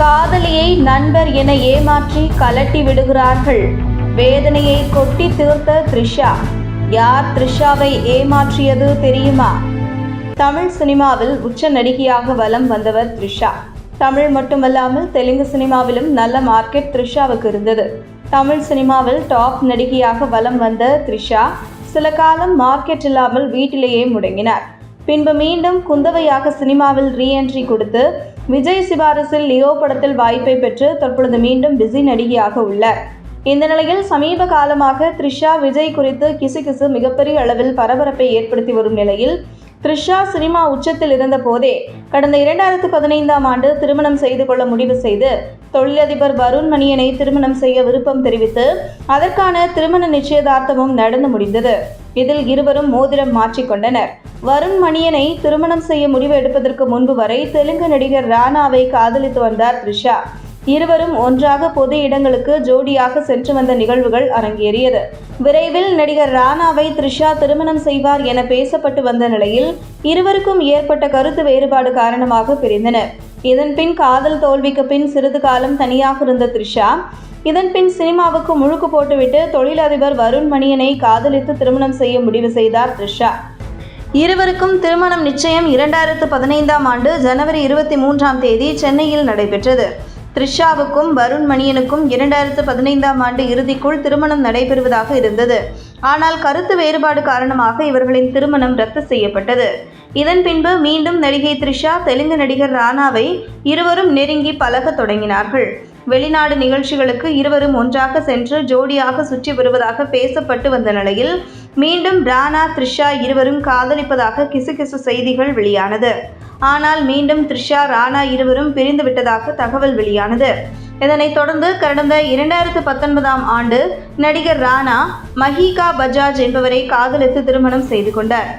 காதலியை நண்பர் என ஏமாற்றி கலட்டி விடுகிறார்கள். வேதனையை கொட்டி தீர்த்த த்ரிஷா. யார் த்ரிஷாவை ஏமாற்றியது தெரியுமா? தமிழ் சினிமாவில் உச்ச நடிகையாக வலம் வந்தவர் த்ரிஷா. தமிழ் மட்டுமல்லாமல் தெலுங்கு சினிமாவிலும் நல்ல மார்க்கெட் த்ரிஷாவுக்கு இருந்தது. தமிழ் சினிமாவில் டாப் நடிகையாக வலம் வந்த த்ரிஷா சில காலம் மார்க்கெட் இல்லாமல் வீட்டிலேயே முடங்கினார். பின்பு மீண்டும் குந்தவையாக சினிமாவில் ரீஎன்ட்ரி கொடுத்து விஜய் சிபாரிசில் லியோ படத்தில் வாய்ப்பை பெற்று தற்பொழுது மீண்டும் பிஸி நடிகையாக உள்ளார். இந்த நிலையில் சமீப காலமாக த்ரிஷா விஜய் குறித்து கிசுகிசு மிகப்பெரிய அளவில் பரபரப்பை ஏற்படுத்தி வரும் நிலையில் த்ரிஷா சினிமா உச்சத்தில் இருந்த போதே கடந்த இரண்டாயிரத்து பதினைந்தாம் ஆண்டு திருமணம் செய்து கொள்ள முடிவு செய்து தொழிலதிபர் வருண் மணியனை திருமணம் செய்ய விருப்பம் தெரிவித்து அதற்கான திருமண நிச்சயதார்த்தமும் நடந்து முடிந்தது. இதில் இருவரும் மோதிரம் மாற்றிக்கொண்டனர் வருண் மணியனை திருமணம் செய்ய முடிவு எடுப்பதற்கு முன்பு வரை தெலுங்கு நடிகர் ராணாவை காதலித்து வந்தார் த்ரிஷா. இருவரும் ஒன்றாக பொது இடங்களுக்கு ஜோடியாக சென்று வந்த நிகழ்வுகள் அரங்கேறியது. விரைவில் நடிகர் ராணாவை த்ரிஷா திருமணம் செய்வார் என பேசப்பட்டு வந்த நிலையில் இருவருக்கும் ஏற்பட்ட கருத்து வேறுபாடு காரணமாக பிரிந்தனர். இதன்பின் காதல் தோல்விக்கு பின் சிறிது காலம் தனியாக இருந்த த்ரிஷா இதன்பின் சினிமாவுக்கு முழுக்கு போட்டுவிட்டு தொழிலதிபர் வருண் மணியனை காதலித்து திருமணம் செய்ய முடிவு செய்தார் த்ரிஷா. இருவருக்கும் திருமணம் நிச்சயம் இரண்டாயிரத்து பதினைந்தாம் ஆண்டு ஜனவரி இருபத்தி மூன்றாம் தேதி சென்னையில் நடைபெற்றது. த்ரிஷாவுக்கும் வருண் மணியனுக்கும் இரண்டாயிரத்து பதினைந்தாம் ஆண்டு இறுதிக்குள் திருமணம் நடைபெறுவதாக இருந்தது. ஆனால் கருத்து வேறுபாடு காரணமாக இவர்களின் திருமணம் ரத்து செய்யப்பட்டது. இதன் பின்பு மீண்டும் நடிகை த்ரிஷா தெலுங்கு நடிகர் ராணாவை இருவரும் நெருங்கி பழகத் தொடங்கினார்கள். வெளிநாடு நிகழ்ச்சிகளுக்கு இருவரும் ஒன்றாக சென்று ஜோடியாக சுற்றி வருவதாக பேசப்பட்டு வந்த நிலையில் மீண்டும் ராணா த்ரிஷா இருவரும் காதலிப்பதாக கிசுகிசு செய்திகள் வெளியானது. ஆனால் மீண்டும் த்ரிஷா ராணா இருவரும் பிரிந்து விட்டதாக தகவல் வெளியானது. இதனைத் தொடர்ந்து கடந்த இரண்டாயிரத்து பத்தொன்பதாம் ஆண்டு நடிகர் ராணா மஹிகா பஜாஜ் என்பவரை காதலித்து திருமணம் செய்து கொண்டார்.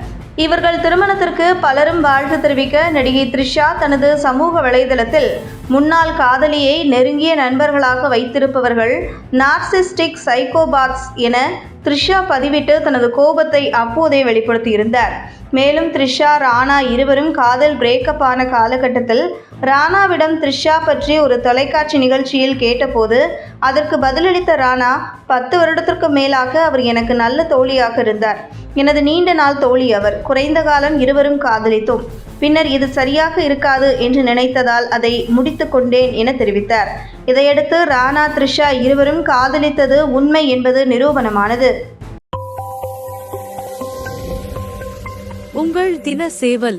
இவர்கள் திருமணத்திற்கு பலரும் வாழ்த்து தெரிவிக்க நடிகை த்ரிஷா தனது சமூக வலைதளத்தில் முன்னாள் காதலியை நெருங்கிய நண்பர்களாக வைத்திருப்பவர்கள் நார்சிஸ்டிக் சைக்கோபாத்ஸ் என த்ரிஷா பதிவிட்டு தனது கோபத்தை அப்போதே வெளிப்படுத்தியிருந்தார். மேலும் த்ரிஷா ராணா இருவரும் காதல் பிரேக்கப் ஆன காலகட்டத்தில் ராணாவிடம் த்ரிஷா பற்றி ஒரு தொலைக்காட்சி நிகழ்ச்சியில் கேட்டபோது அதற்கு பதிலளித்த ராணா பத்து வருடத்திற்கு மேலாக அவர் எனக்கு நல்ல தோழியாக இருந்தார். எனது நீண்ட நாள் தோழி அவர். குறைந்த காலம் இருவரும் காதலித்தோம். பின்னர் இது சரியாக இருக்காது என்று நினைத்ததால் அதை முடித்து கொண்டேன் என தெரிவித்தார். இதையடுத்து ராணா த்ரிஷா இருவரும் காதலித்தது உண்மை என்பது நிரூபணமானது. உங்கள் தின சேவல்